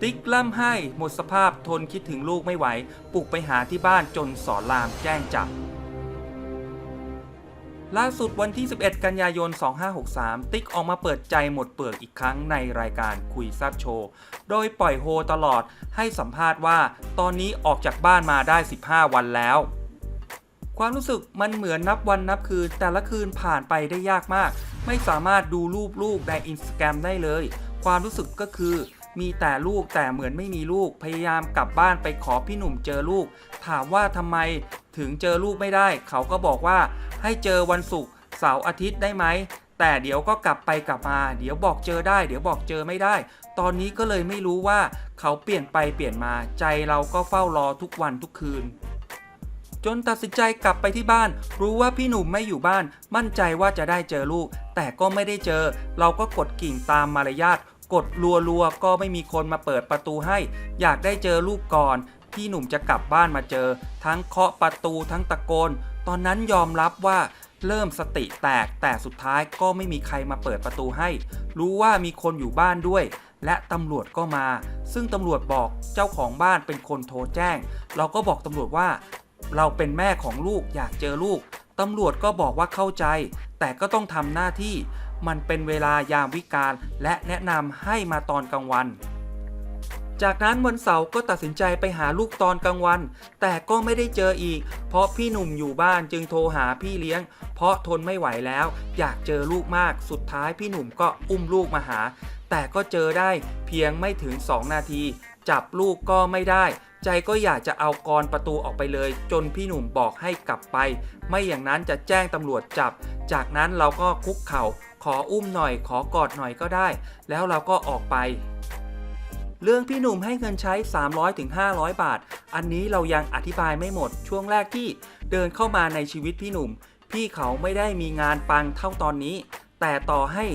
ติ๊กล่ำไห้หมดสภาพทนคิดถึงลูกไม่ไหว ปลุกไปหาที่บ้านจนสอนรามแจ้งจับ ล่าสุดวันที่ 11 กันยายน 2563 ติ๊กออกมาเปิดใจหมดเปลือกอีกครั้งในรายการคุยแซบโชว์ โดยปล่อยโฮตลอดให้สัมภาษณ์ว่า ตอนนี้ออกจากบ้านมาได้ 15 วันแล้วความรู้สึกมันเหมือนนับวันนับคืน แต่ละคืนผ่านไปได้ยากมาก ไม่สามารถดูรูปลูกในอินสตาแกรมได้เลย ความรู้สึกก็คือ มีแต่ลูกแต่เหมือนไม่มีลูก พยายามกลับบ้านไปขอพี่หนุ่มเจอลูก ถามว่าทำไมถึงเจอลูกไม่ได้ เขาก็บอกว่าให้เจอวันศุกร์เสาร์อาทิตย์ได้ไหมแต่เดี๋ยวก็กลับไปกลับมา เดี๋ยวบอกเจอได้ เดี๋ยวบอกเจอไม่ได้ ตอนนี้ก็เลยไม่รู้ว่าเขาเปลี่ยนไปเปลี่ยนมา ใจเราก็เฝ้ารอทุกวันทุกคืน จนตัดสินใจกลับไปที่บ้าน รู้ว่าพี่หนุ่มไม่อยู่บ้าน มั่นใจว่าจะได้เจอลูก แต่ก็ไม่ได้เจอ เราก็กดกิ่งตามมารยาทกดรัวๆก็ไม่มีคนมาเปิดประตูให้ อยากได้เจอลูกก่อน พี่หนุ่มจะกลับบ้านมาเจอ ทั้งเคาะประตูทั้งตะโกน ตอนนั้นยอมรับว่าเริ่มสติแตกแต่สุดท้ายก็ไม่มีใครมาเปิดประตูให้ รู้ว่ามีคนอยู่บ้านด้วย และตำรวจก็มา ซึ่งตำรวจบอกเจ้าของบ้านเป็นคนโทรแจ้ง เราก็บอกตำรวจว่า เราเป็นแม่ของลูกอยากเจอลูกตำรวจก็บอกว่าเข้าใจ แต่ก็ต้องทำหน้าที่มันเป็นเวลายามวิกาลและแนะนำให้มาตอนกลางวัน จากนั้นวันเสาร์ก็ตัดสินใจไปหาลูกตอนกลางวัน แต่ก็ไม่ได้เจออีก เพราะพี่หนุ่มอยู่บ้านจึงโทรหาพี่เลี้ยง เพราะทนไม่ไหวแล้ว อยากเจอลูกมากสุดท้ายพี่หนุ่มก็อุ้มลูกมาหา แต่ก็เจอได้เพียงไม่ถึง 2 นาที จับลูกก็ไม่ได้ ใจก็อยากจะเอากรประตูออกไปเลย จนพี่หนุ่มบอกให้กลับไป ไม่อย่างนั้นจะแจ้งตำรวจจับ จากนั้นเราก็คุกเข่า ขออุ้มหน่อย ขอกอดหน่อยก็ได้ แล้วเราก็ออกไปเรื่องพี่หนุ่มให้เงินใช้ 300ถึง500 บาท อันนี้เรายังอธิบายไม่หมด ช่วงแรกที่เดินเข้ามาในชีวิตพี่หนุ่ม พี่เขาไม่ได้มีงานปังเท่าตอนนี้ แต่ต่อให้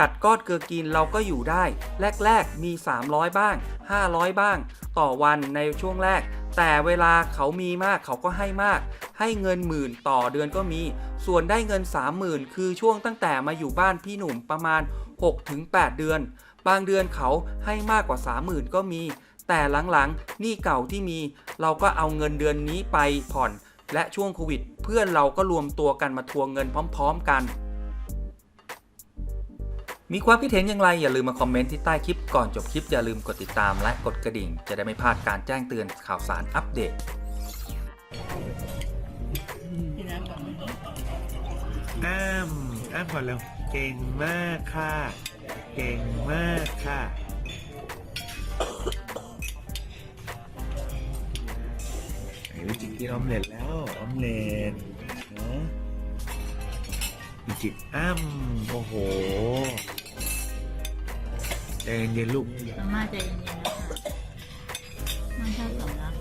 กัดก้อนเกลือกินเราก็อยู่ได้ แรกๆมี 300 บ้าง 500 บ้าง ต่อวันในช่วงแรก แต่เวลาเขามีมากเขาก็ให้มาก ให้เงินหมื่นต่อเดือนก็มี ส่วนได้เงิน 30,000 คือช่วงตั้งแต่มาอยู่บ้านพี่หนุ่มประมาณ 6-8 เดือน บางเดือนเขาให้มากกว่า 30,000 ก็มี แต่หลังๆหนี้เก่าที่มี เราก็เอาเงินเดือนนี้ไปผ่อน และช่วงโควิด เพื่อนเราก็รวมตัวกันมาทวงเงินพร้อม ๆ กัน มีความคิดเห็นอย่างไรอย่าลืมมาคอมเมนต์ที่ใต้คลิปก่อนจบคลิปอย่าลืมกดติดตามและกดกระดิ่ง จะได้ไม่พลาดการแจ้งเตือนข่าวสารอัปเดตพี่น้ำก่อนไหมอ้ามอ้ามก่อนเร็วเก่งมากค่ะ เก่งมากค่ะ ไหนวิจิกินออมเล็ตแล้วออมเล็ตนะวิจิอ้ามโอ้โห ใจเย็นๆลูก มาม่าใจเย็นๆนะคะมาชอบสำลัก